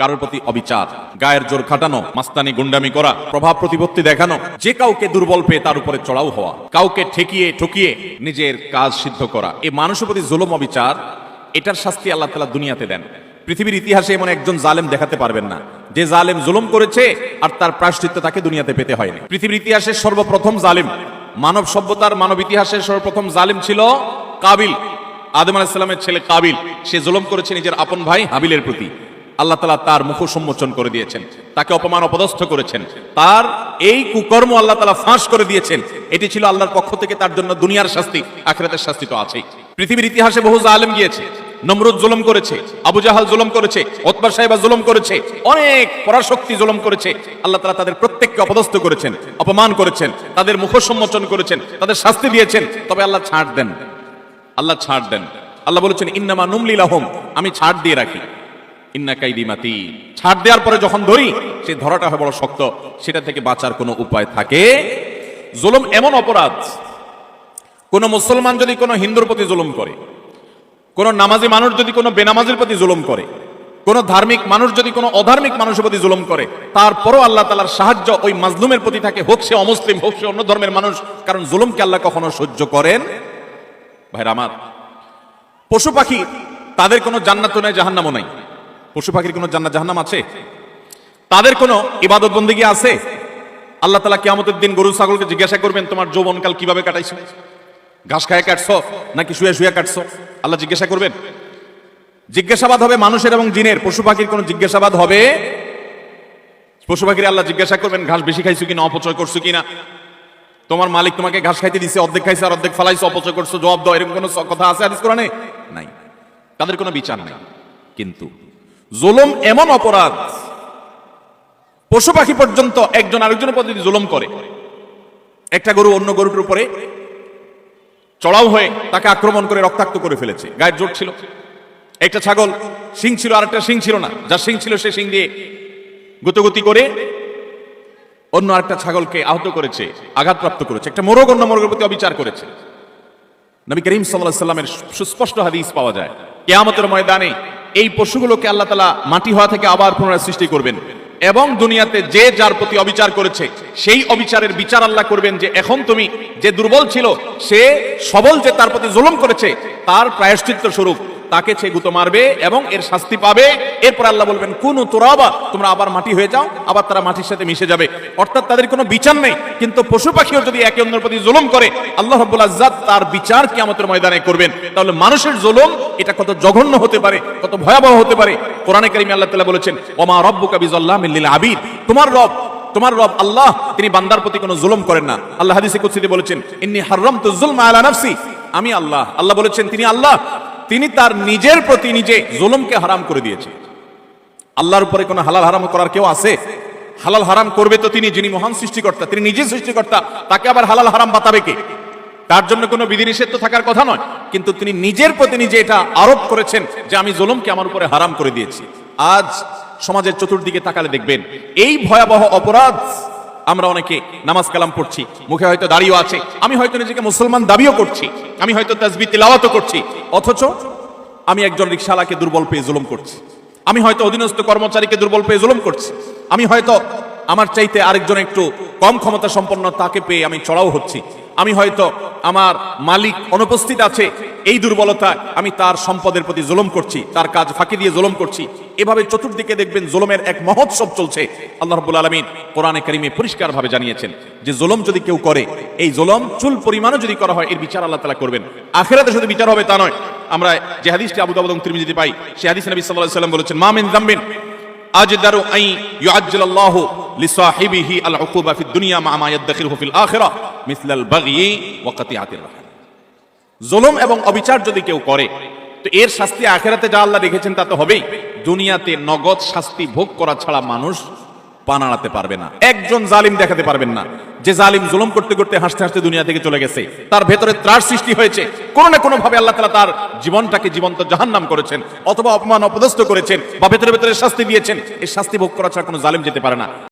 কারোর প্রতি অবিচার, গায়ের জোর খাটানো, মাস্তানি গুন্ডামি করা, প্রভাব প্রতিপত্তি দেখানো, যে কাউকে দুর্বল পেয়ে তার উপরে চড়াও হওয়া, কাউকে ঠেকিয়ে ঠকিয়ে নিজের কাজ সিদ্ধ করা এই মানুষের প্রতি জুলুম, অবিচার, এটার শাস্তি আল্লাহ তালা দুনিয়াতে দেন। পৃথিবীর ইতিহাসে এমন একজন জালেম দেখাতে পারবেন না, যে জালেম জুলুম করেছে আর তার প্রায়শ্চিত্ত তাকে দুনিয়াতে পেতে হয়নি। পৃথিবীর ইতিহাসে সর্বপ্রথম জালিম, মানব সভ্যতার, মানব ইতিহাসের সর্বপ্রথম জালিম ছিল কাবিল। আদম আলাহিসাল্লামের ছেলে কাবিল, সে জুলুম করেছে নিজের আপন ভাই হাবিলের প্রতি। আল্লাহ তালা তার মুখ সম্মোচন করে দিয়েছেন, তাকে অপমান অপদস্থ করেছেন, তার এই কুকর্ম আল্লাহ তালা ফাঁস করে দিয়েছেন, এটি ছিল আল্লাহর পক্ষ থেকে তার জন্য দুনিয়ার শাস্তি, আখেরাতের শাস্তি তো আছেই। পৃথিবীর ইতিহাসে বহু জালেম গিয়েছে, নমরুদ জুলুম করেছে, আবু জাহাল জুলুম করেছে ওতবার সাহেবা জুলুম করেছে, অনেক পরাশক্তি জুলম করেছে, আল্লাহ তালা তাদের প্রত্যেককে অপদস্থ করেছেন, অপমান করেছেন, তাদের মুখ সম্মোচন করেছেন, তাদের শাস্তি দিয়েছেন, তবে আল্লাহ ছাড় দেন, আল্লাহ ছাড় দেন, আল্লাহ বলেছেন, ইন্নামা নুমলিলাহম আমি ছাড় দিয়ে রাখি। ইন্না কাইদি মাতি। ছাড় দেওয়ার পরে যখন ধরি সেই ধরাটা হয় বড় শক্ত, সেটা থেকে বাঁচার কোনো উপায় থাকে? জুলুম এমন অপরাধ, কোন মুসলমান যদি কোনো হিন্দুর প্রতি জুলুম করে, কোন নামাজি মানুষ যদি কোনো বেনামাজির প্রতি জুলুম করে, কোন ধার্মিক মানুষ যদি কোনো অধার্মিক মানুষের প্রতি জুলুম করে, তারপরও আল্লাহ তালার সাহায্য ওই মাজলুমের প্রতি থাকে, হোক সে অমুসলিম, হোক সে অন্য ধর্মের মানুষ, কারণ জুলুমকে আল্লাহ কখনো সহ্য করেন? ভাইরা আমার, পশু পাখি তাদের কোনো জান্নাত নেই, জাহান্নামও নাই। পশু পাখির কোনো জান্নাত জাহান্নাম আছে? তাদের কোনো ইবাদত বন্দিগি আছে? আল্লাহ তালা কিয়ামতের দিন গরু ছাগলকে জিজ্ঞাসা করবেন, তোমার যৌবনকাল কীভাবে কাটাইছো? ঘাস খায় কাটছো নাকি শুয়ে শুয়ে কাটছ? আল্লাহ জিজ্ঞাসা করবেন। জিজ্ঞাসাবাদ হবে মানুষের এবং জিনের। পশু পাখির কোনো জিজ্ঞাসাবাদ হবে? পশু পাখির আল্লাহ জিজ্ঞাসা করবেন, ঘাস বেশি খাইছো কিনা, অপচয় করছ কিনা? তোমার মালিক তোমাকে ঘাস খাইতে দিছে, অর্ধেক খাইছে আর অর্ধেক ফালাইছো, অপচয় করছ, জবাব দাও। এরকম কোনো কথা আছে হাদিস কোরআনে? নাই। তাদের কোনো বিচার নাই। কিন্তু জুলুম এমন অপরাধ পশু পাখি পর্যন্ত একজন আরেকজনের প্রতি যদি জুলুম করে, একটা গরু অন্য গরুটির উপরে চড়াও হয়ে তাকে আক্রমণ করে রক্তাক্ত করে ফেলেছে, গায়ের জোর ছিল। একটা ছাগল শিং ছিল আর একটা শিং ছিল না যার শিং ছিল সে শিং দিয়ে গুতগুতি করে অন্য আরেকটা ছাগলকে আহত করেছে, আঘাতপ্রাপ্ত করেছে, একটা মোরগ অন্য মোরগের প্রতি অবিচার করেছে। নবী করিম সাল্লাহ সাল্লামের সুস্পষ্ট হাদিস পাওয়া যায়, কেয়ামতের ময়দানে এই পশুগুলোকে আল্লাহ তালা মাটি হওয়া থেকে আবার পুনরায় সৃষ্টি করবেন। এবং দুনিয়াতে যে যার প্রতি অবিচার করেছে, সেই অবিচারের বিচার আল্লাহ করবেন যে এখন তুমি যে দুর্বল ছিল, সে সবল যে তার প্রতি জুলুম করেছে, তার প্রায়শ্চিত্ত স্বরূপ। তাকে সে গুতো মারবে এবং এর শাস্তি পাবে। এরপর আল্লাহ বলবেন, কোন তোরাবা, তোমরা আবার মাটি হয়ে যাও, আবার তারা মাটির সাথে মিশে যাবে। অর্থাৎ তাদের কোনো বিচার নেই, কিন্তু পশু পাখিও যদি একে অন্যের প্রতি জুলুম করে, আল্লাহ রব্বুল আজ্জাদ তার বিচার কিয়ামতের ময়দানে করবেন। তাহলে মানুষের জুলুম, এটা কত জঘন্য হতে পারে, কত ভয়াবহ হতে পারে। কোরআনে কারিমে আল্লাহ তাআলা বলেছেন, ওমা রব্বুকা বিজাল্লামিল লিল আবিদ। তোমার রব তোমার রব আল্লাহ, তিনি বান্দার প্রতি কোনো জুলুম করেন না। আল্লাহ হাদিসে কুদসিতে বলেছেন, ইন্নী হারামতু যুলমা আলা নাফসি। আমি আল্লাহ। আল্লাহ বলেছেন, তিনি আল্লাহ। তিনি তার নিজের প্রতি নিজে জুলুমকে হারাম করে দিয়েছে। আল্লাহর উপরে কোনো হালাল হারাম করার কেউ আছে? হালাল হারাম করবে তো তিনি, যিনি মহান সৃষ্টিকর্তা, তিনি নিজে সৃষ্টিকর্তা, তাকে আবার হালাল হারাম বাতাবে কে? তার জন্য কোনো বিধিনিষেধ তো থাকার কথা নয়। কিন্তু তিনি নিজের প্রতি নিজে এটা আরোপ করেছেন যে আমি জুলুমকে আমার উপরে হারাম করে দিয়েছি। আজ সমাজের চতুর্দিকে তাকালে দেখবেন, এই ভয়াবহ অপরাধ আমরা অনেকে নামাজ কালাম পড়ছি, মুখে হয়তো দাঁড়িয়েও আছে, আমি হয়তো নিজেকে মুসলমান দাবিও করছি, আমি হয়তো তাজবি তিলাওয়াতও করছি, অথচ আমি একজন রিক্সাওয়ালাকে দুর্বল পেয়ে জুলুম করছি, আমি হয়তো অধীনস্থ কর্মচারীকে দুর্বল পেয়ে জুলুম করছি, আমি হয়তো আমার চাইতে আরেকজন একটু কম ক্ষমতা সম্পন্ন তাকে পেয়ে আমি চড়াও হচ্ছি, আমি হয়তো আমার মালিক অনুপস্থিত আছে এই দুর্বলতা আমি তার সম্পদের প্রতি জুলুম করছি, তার কাজ ফাঁকি দিয়ে জুলুম করছি। এভাবে চতুর্দিকে দেখবেন জুলুমের এক মহোৎসব চলছে। আল্লাহ রব্বুল আলমিন কোরআনে কারিমে পরিষ্কারভাবে জানিয়েছেন যে জুলুম যদি কেউ করে, এই জুলুম চুল পরিমাণও যদি করা হয়, এর বিচার আল্লাহ তালা করবেন। আখেরাতে শুধু বিচার হবে তা নয়। আমরা যে হাদিসটি আবু এবং তিরমিজিতে পাই, সেই হাদিস নবী সাল্লাল্লাহু সাল্লাম বলেছেন, মা মিন যামবিন আজদারু আই ইউআজ্জিলাল্লাহু লিসাহিবিহি আল উকুবা ফিদ দুনিয়া মা মা ইয়াদখিরহু ফিল আখিরা মিসলাল বাগই ওয়া জুলুম এবং অবিচার যদি কেউ করে, তো এর শাস্তি আখেরাতে যা আল্লাহ রেখেছেন তা তো হবেই। দুনিয়াতে নগদ শাস্তি ভোগ করা ছাড়া মানুষ পানাড়াতে পারবে না। একজন জালিম দেখাতে পারবেন না। যে জালিম জুলুম করতে করতে হাসতে হাসতে দুনিয়া থেকে চলে গেছে, তার ভেতরে ত্রাস সৃষ্টি হয়েছে। কোনো না কোনো ভাবে আল্লাহ তালা তার জীবনটাকে জীবন্ত জাহান্নাম করেছেন, অথবা অপমান অপদস্থ করেছেন, বা ভেতরে ভেতরে শাস্তি দিয়েছেন। এই শাস্তি ভোগ করা ছাড়া কোনো জালিম যেতে পারে না।